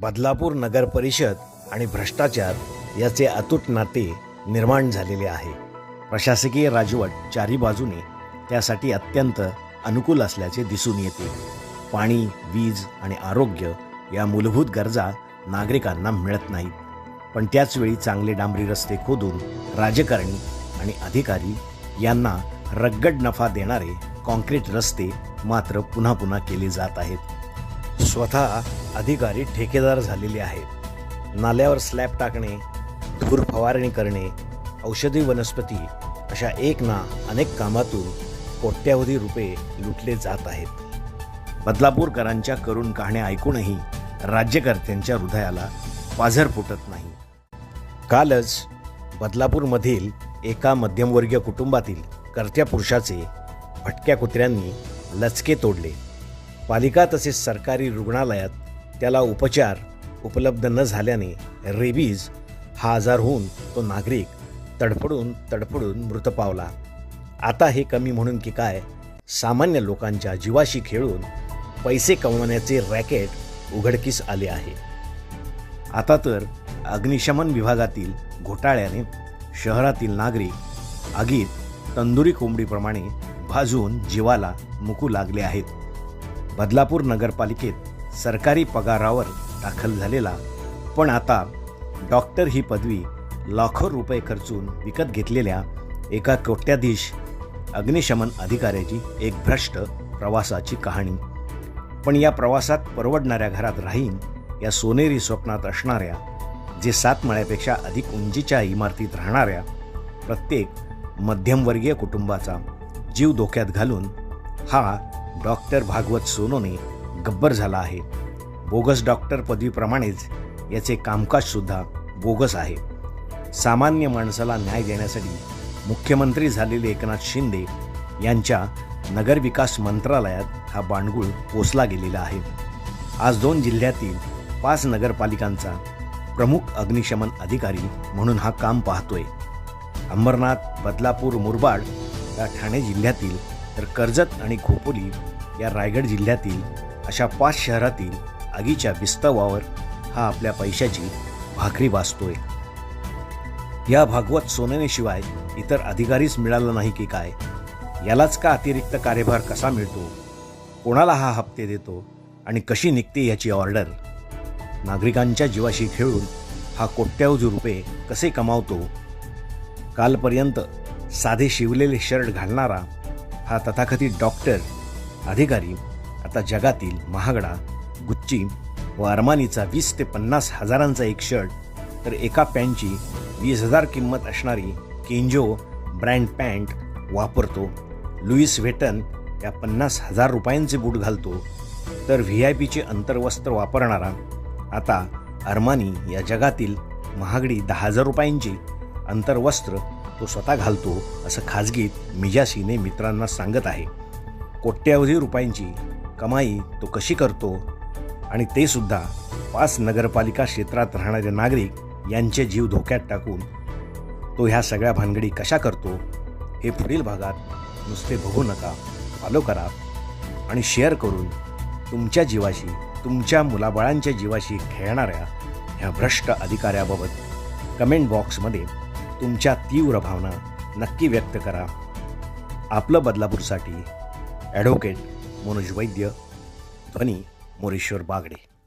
बदलापूर नगर परिषद आणि भ्रष्टाचार याचे अतूट नाते निर्माण झालेले आहे. प्रशासकीय राजवट चारी बाजूने त्यासाठी अत्यंत अनुकूल असल्याचे दिसून येते. पाणी वीज आणि आरोग्य या मूलभूत गरजा नागरिकांना मिळत नाहीत. पण त्याचवेळी चांगले डांबरी रस्ते खोदून राजकारणी आणि अधिकारी यांना रग्गड नफा देणारे कॉन्क्रीट रस्ते मात्र पुन्हा पुन्हा केले जात आहेत. स्वतः अधिकारी ठेकेदार झालेले आहेत. नाल्यावर स्लॅब टाकणे धूर फवारणी करणे औषधी वनस्पती अशा एक ना अनेक कामातून कोट्यावधी रुपये लुटले जात आहेत. बदलापूरकरांच्या करून कहाण्या ऐकूनही राज्यकर्त्यांच्या हृदयाला पाझर फुटत नाही. कालच बदलापूरमधील एका मध्यमवर्गीय कुटुंबातील कर्त्या पुरुषाचे भटक्या कुत्र्यांनी लचके तोडले. पालिका तसेच सरकारी रुग्णालयात त्याला उपचार उपलब्ध न झाल्याने रेबीज हा आजार होऊन तो नागरिक तडफडून तडफडून मृत पावला. आता हे कमी म्हणून की काय सामान्य लोकांच्या जीवाशी खेळून पैसे कमवण्याचे रॅकेट उघडकीस आले आहे. आता तर अग्निशमन विभागातील घोटाळ्याने शहरातील नागरिक आगीत तंदुरी कोंबडीप्रमाणे भाजून जीवाला मुकू लागले आहेत. बदलापूर नगरपालिकेत सरकारी पगारावर दाखल झालेला पण आता डॉक्टर ही पदवी लाखो रुपये खर्चून विकत घेतलेल्या एका कोट्याधीश अग्निशमन अधिकाऱ्याची एक भ्रष्ट प्रवासाची कहाणी. पण या प्रवासात परवडणाऱ्या घरात राहीन या सोनेरी स्वप्नात असणाऱ्या जे सात मळ्यापेक्षा अधिक उंचीच्या इमारतीत राहणाऱ्या प्रत्येक मध्यमवर्गीय कुटुंबाचा जीव धोक्यात घालून हा डॉक्टर भागवत सोनोने गब्बर झाला आहे. बोगस डॉक्टर पदवीप्रमाणेच याचे कामकाजसुद्धा बोगस आहे. सामान्य माणसाला न्याय देण्यासाठी मुख्यमंत्री झालेले एकनाथ शिंदे यांच्या नगरविकास मंत्रालयात हा बांडगुळ पोचला गेलेला आहे. आज दोन जिल्ह्यातील पाच नगरपालिकांचा प्रमुख अग्निशमन अधिकारी म्हणून हा काम पाहतोय. अंबरनाथ बदलापूर मुरबाड या ठाणे जिल्ह्यातील तर कर्जत आणि खोपोली या रायगड जिल्ह्यातील अशा पाच शहरातील आगीच्या विस्तवावर हा आपल्या पैशाची भाकरी वाचतोय. या भागवत सोननेशिवाय इतर अधिकारीच मिळाला नाही की काय? यालाच का अतिरिक्त कार्यभार कसा मिळतो? कोणाला हा हप्ते देतो? आणि कशी निघते याची ऑर्डर? नागरिकांच्या जीवाशी खेळून हा कोट्यावधी रुपये कसे कमावतो? कालपर्यंत साधे शिवलेले शर्ट घालणारा हा तथाकथित डॉक्टर अधिकारी आता जगातील महागडा गुच्ची व अरमानीचा वीस ते पन्नास हजारांचा एक शर्ट तर एका पॅन्टची वीस हजार किंमत असणारी केंजो ब्रँड पॅन्ट वापरतो. लुईस व्हेटन या पन्नास हजार रुपयांचे बूट घालतो. तर व्ही आय पीचे अंतर्वस्त्र वापरणारा आता अरमानी या जगातील महागडी दहा हजार रुपयांची अंतर्वस्त्र तो स्वतः घालतो असं खाजगीत मिजासीने मित्रांना सांगत आहे. कोट्यावधी रुपयांची कमाई तो कशी करतो आणि ते सुद्धा पाच नगरपालिका क्षेत्रात राहणारे नागरिक यांचे जीव धोक्यात टाकून तो ह्या सगळ्या भानगडी कशा करतो हे पुढील भागात नुसते बघू नका फॉलो करा आणि शेअर करून तुमच्या जीवाशी तुमच्या मुलाबाळांच्या जीवाशी खेळणाऱ्या ह्या भ्रष्ट अधिकाऱ्याबाबत कमेंट बॉक्समध्ये तुमच्या तीव्र भावना नक्की व्यक्त करा. आपलं बदलापूरसाठी ॲडव्होकेट मनोज वैद्य ध्वनी मोरेश्वर बागडे.